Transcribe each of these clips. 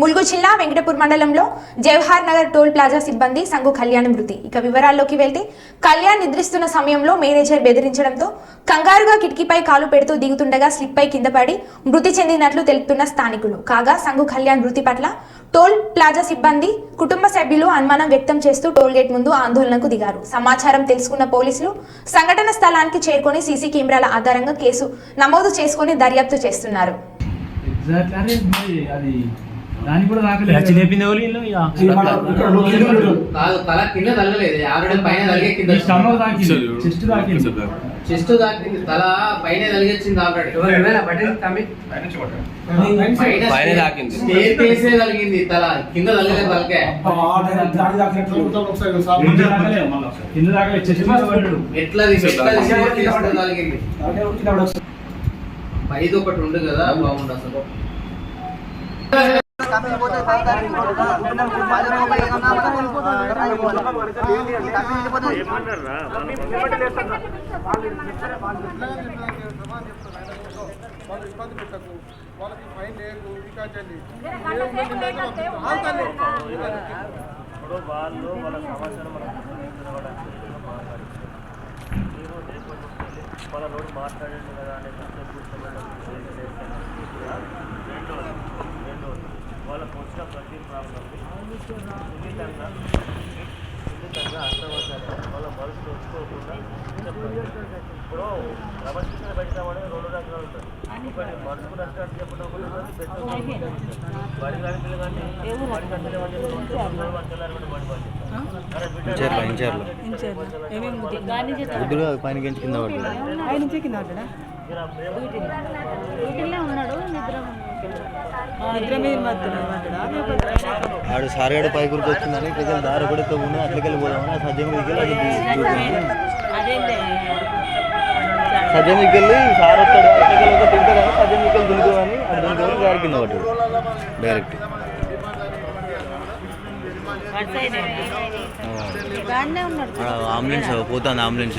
ములుగు జిల్లా వెంకటపూర్ మండలంలో Jawahar Nagar toll plaza సిబ్బంది సంఘు కళ్యాణ్ మృతి. ఇక వివరాల్లోకి వెళ్తే కళ్యాణ్ నిద్రిస్తున్న సమయంలో మేనేజర్ బెదిరించడంతో కంగారుగా కిటికీపై కాలు పెడుతూ దిగుతుండగా స్లిప్ పై కింద పడి మృతి చెందినట్లు తెలుపుతున్న స్థానికులు. కాగా సంఘు కళ్యాణ్ మృతి పట్ల టోల్ ప్లాజా సిబ్బంది కుటుంబ సభ్యులు అనుమానం వ్యక్తం చేస్తూ టోల్ గేట్ ముందు ఆందోళనకు దిగారు. సమాచారం తెలుసుకున్న పోలీసులు సంఘటన స్థలానికి చేరుకొని సీసీ కెమెరాల ఆధారంగా కేసు నమోదు చేసుకుని దర్యాప్తు చేస్తున్నారు. దానికి కూడా రాకలేదు కాదు. తల కింద తగలలేదు ఆల్రెడీ పైన తలిగే కింద ఈ స్టమక్ తాకింది చెస్ట్ తాకింది చెస్ట్ తాకింది తల పైన తలిగొచ్చింది ఆల్రెడీ. పైన తాకింది. స్టేర్ కేసే తలిగింది. తల. కింద తలగలేదు తలకే. కింద చెస్ట్ మీద పడ్డాడు. ఎట్లా తీసి- ఎట్లా తలిగింది. పైది ఒకటి ఉండు కదా బాగుండు అసలు. వాళ్ళు ఇబ్బంది పెట్టకు వాళ్ళకి ఫైన్ లేదు వికాచండి ఇప్పుడు వాళ్ళు వాళ్ళ సమాచారం మాట్లాడి వాళ్ళ రోడ్డు మాట్లాడండి కదా అనే వాళ్ళకు వచ్చిన ప్రతి ప్రాబ్లం సున్నితంగా సున్నితంగా అర్థమవుతారు వాళ్ళ మనసు వచ్చుకోకుండా చెప్పండి ఇప్పుడు క్రమశిక్షణ పెట్టామని రెండు రకాలు ఒకటి మనసుకు చెప్పడం బడి కానీ బడి కట్టలే వాళ్ళు పైన కింద ఉన్నాడు. నిద్ర ఆడు సారగాడు పై గురికి వచ్చిందని ఇట్లకెళ్ళి దారి ఒకటి తగ్గుని అట్లకెళ్ళి పోదామని సజ్జం మీదకి వెళ్ళి అదేంటి సజ్జం మీదకి వెళ్ళి సార్ వస్తాడు అట్లకెళ్ళి ఒక తింటాడు కానీ సజ్జం మీదకి వెళ్ళి దునుకోవని అటు దునుకోవని దారి కింద పడ్డాడు. డైరెక్ట్ అంబులెన్స్ పోతుంది అంబులెన్స్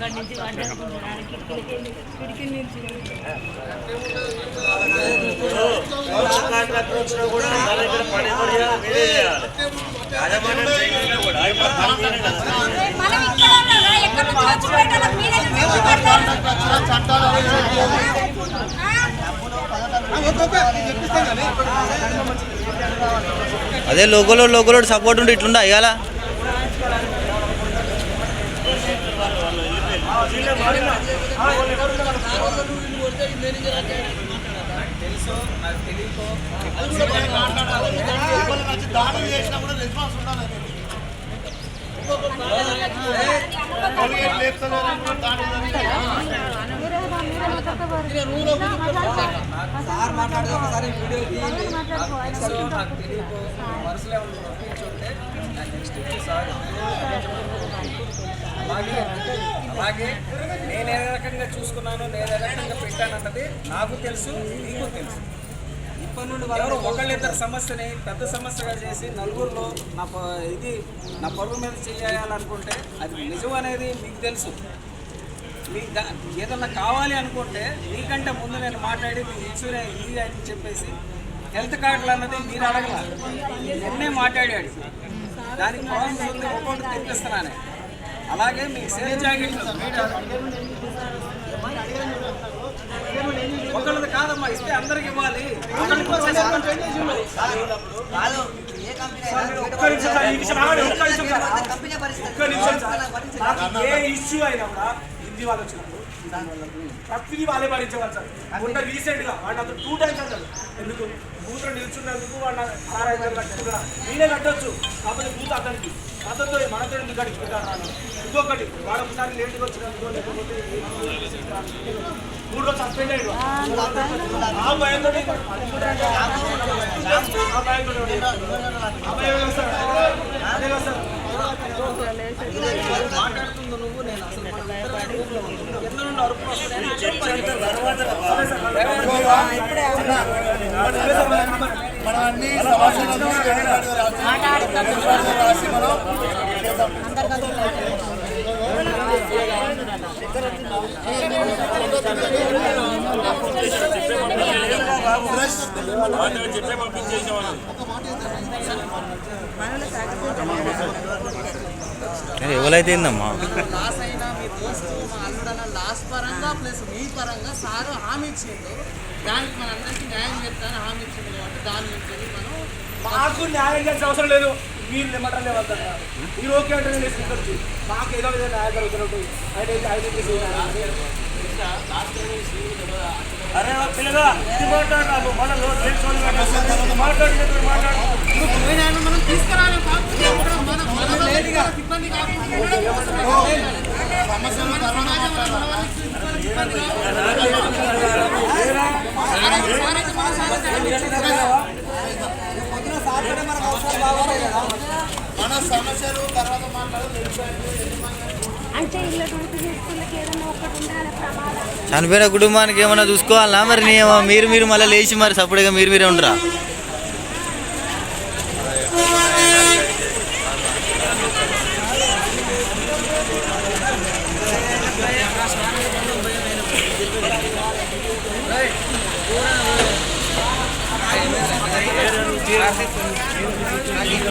అక్కడి నుంచి నుంచి అదే లోకల్లో లోకలో సపోర్ట్ ఉంటే ఇట్లుండా ఇవాళ అలాగే అలాగే నేను ఏ రకంగా చూసుకున్నాను నేను ఏ రకంగా పెట్టానన్నది నాకు తెలుసు నీకు తెలుసు. ఇప్పటి నుండి ఎవరు ఒకళ్ళిద్దరు సమస్యని పెద్ద సమస్యగా చేసి నలుగురిలో నా ఇది నా పరువు మీద చేయాలనుకుంటే అది నిజం అనేది మీకు తెలుసు. మీకు దా- ఏదన్నా కావాలి అనుకుంటే మీకంటే ముందు నేను మాట్లాడి మీకు ఇన్సూరెన్స్ ఇది అని చెప్పేసి హెల్త్ కార్డులు అన్నది మీరు అడగల. నిన్నే మాట్లాడాడు. దానికి ప్రాబ్లమ్స్ ఉంది ఒక్కొక్కటి తెప్పిస్తున్నానే. అలాగే మీ సేల్ జాకెట్లు ఒకళ్ళది కాదమ్మా ఇస్తే అందరికి ఇవ్వాలి. ఏ ఇష్యూ అయినా కూడా హిందీ వాళ్ళు వచ్చినప్పుడు ప్రతిదీ వాళ్ళే భరించేవాళ్ళు సార్. మొన్న రీసెంట్గా వాడు అతను టూ టైమ్స్ అంటారు ఎందుకు? బూత్లో నిల్చున్నందుకు వాడు ఆరు ఐదు కట్టుకున్నా నేనే కట్టొచ్చు. కాకపోతే బూత్ అతనికి. అతనితో మనతో ఎందుకు గడిపిస్తాను ఇంకొకటి వాడు ఒకసారి లేట్గా వచ్చినందుకో లేకపోతే మూడు రోజులు సస్పెండ్ అయ్యాడు. ఆ భయంతో ఆ నువ్వు నేను అసలు ఎందుకు ఎవరైతే ఏందమ్మా? లాస్ అయినా మీ దోస్తు మా అల్లుడన్న లాస్ పరంగా ప్లస్ మీ పరంగా సారు హామీ ఇచ్చిండు దానికి మన న్యాయం చేస్తాను హామీ ఇచ్చిండు కాబట్టి దాని నుంచి మనం మాకు న్యాయం చేసే అవసరం లేదు. మీరు నిమ్మటం లేవద్దన్నా మీరు ఓకే అంటే నేను తీసుకొచ్చి మాకు ఏదో విధంగా న్యాయం జరుగుతున్నట్టు ఐడెంటి ఐడెంటిటీ అరే పిల్లగా ఇది మాట్లాడు మన మాట్లాడు మాట్లాడు పోయినాయన మనం తీసుకురాలి ఇబ్బంది సమస్యలు మన సమస్యలు తర్వాత చనిపోయిన కుటుంబానికి ఏమన్నా చూసుకోవాలా? మరి నీ మీరు మీరు మళ్ళీ లేచి మరి సపరేట్గా మీరు మీరే ఉండరా? ఆ